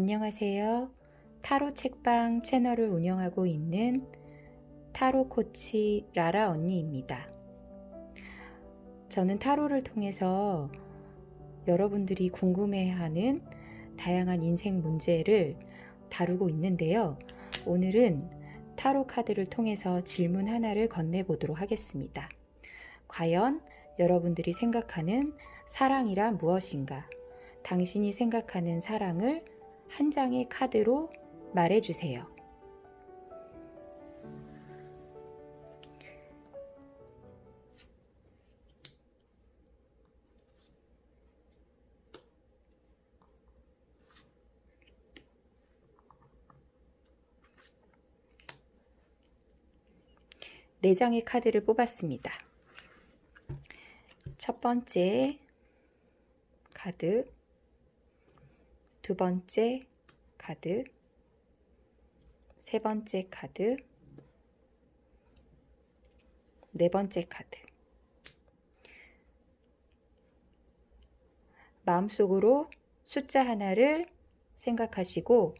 안녕하세요. 타로 책방 채널을 운영하고 있는 타로 코치 라라 언니입니다. 저는 타로를 통해서 여러분들이 궁금해하는 다양한 인생 문제를 다루고 있는데요. 오늘은 타로 카드를 통해서 질문 하나를 건네보도록 하겠습니다. 과연 여러분들이 생각하는 사랑이란 무엇인가? 당신이 생각하는 사랑을 한 장의 카드로 말해주세요. 네 장의 카드를 뽑았습니다. 첫 번째 카드, 두 번째 카드, 세 번째 카드, 네 번째 카드. 마음속으로 숫자 하나를 생각하시고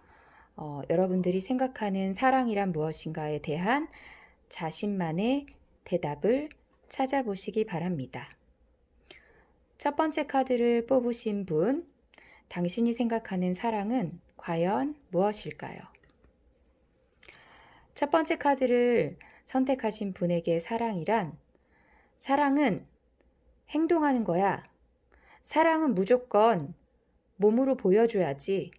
어, 여러분들이 생각하는 사랑이란 무엇인가에 대한 자신만의 대답을 찾아보시기 바랍니다. 첫 번째 카드를 뽑으신 분, 당신이 생각하는 사랑은 과연 무엇일까요? 첫 번째 카드를 선택하신 분에게 사랑이란 사랑은 행동하는 거야. 사랑은 무조건 몸으로 보여줘야지.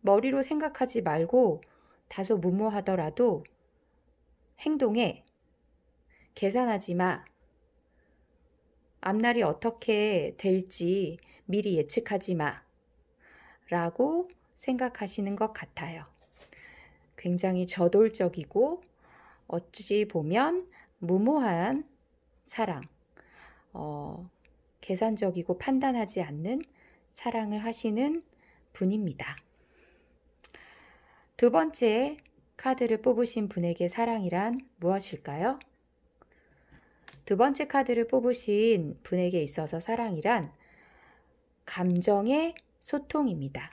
머리로 생각하지 말고 다소 무모하더라도 행동에 계산하지 마. 앞날이 어떻게 될지 미리 예측하지 마. 라고 생각하시는 것 같아요. 굉장히 저돌적이고 어찌 보면 무모한 사랑, 어, 계산적이고 판단하지 않는 사랑을 하시는 분입니다. 두 번째 카드를 뽑으신 분에게 사랑이란 무엇일까요? 두 번째 카드를 뽑으신 분에게 있어서 사랑이란 감정의 소통입니다.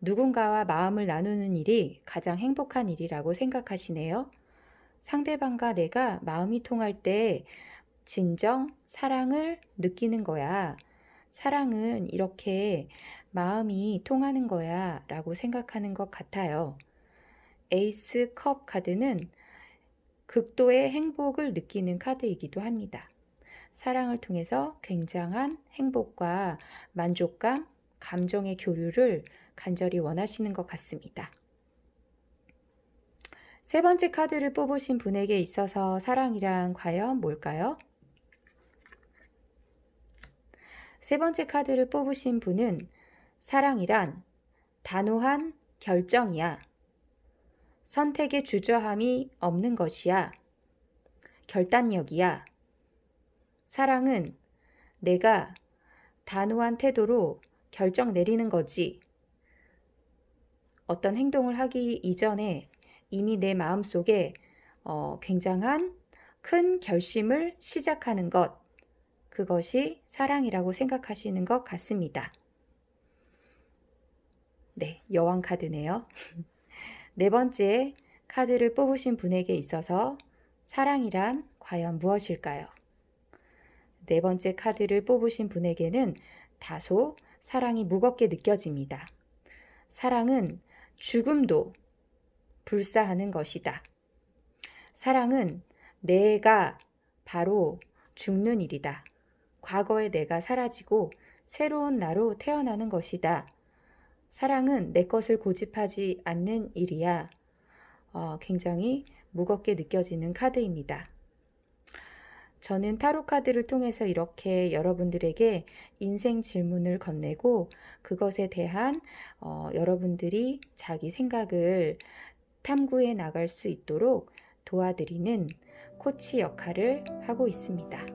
누군가와 마음을 나누는 일이 가장 행복한 일이라고 생각하시네요. 상대방과 내가 마음이 통할 때 진정 사랑을 느끼는 거야. 사랑은 이렇게 마음이 통하는 거야. 라고 생각하는 것 같아요. 에이스 컵 카드는 극도의 행복을 느끼는 카드이기도 합니다. 사랑을 통해서 굉장한 행복과 만족감, 감정의 교류를 간절히 원하시는 것 같습니다. 세 번째 카드를 뽑으신 분에게 있어서 사랑이란 과연 뭘까요? 세 번째 카드를 뽑으신 분은 사랑이란 단호한 결정이야. 선택의 주저함이 없는 것이야. 결단력이야. 사랑은 내가 단호한 태도로 결정 내리는 거지. 어떤 행동을 하기 이전에 이미 내 마음 속에 어, 굉장한 큰 결심을 시작하는 것. 그것이 사랑이라고 생각하시는 것 같습니다. 네, 여왕 카드네요. 네 번째 카드를 뽑으신 분에게 있어서 사랑이란 과연 무엇일까요? 네 번째 카드를 뽑으신 분에게는 다소 사랑이 무겁게 느껴집니다. 사랑은 죽음도 불사하는 것이다. 사랑은 내가 바로 죽는 일이다. 과거의 내가 사라지고 새로운 나로 태어나는 것이다. 사랑은 내 것을 고집하지 않는 일이야. 어, 굉장히 무겁게 느껴지는 카드입니다. 저는 타로 카드를 통해서 이렇게 여러분들에게 인생 질문을 건네고 그것에 대한 어, 여러분들이 자기 생각을 탐구해 나갈 수 있도록 도와드리는 코치 역할을 하고 있습니다.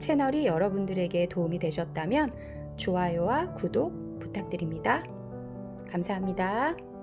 채널이 여러분들에게 도움이 되셨다면 좋아요와 구독 부탁드립니다. 감사합니다.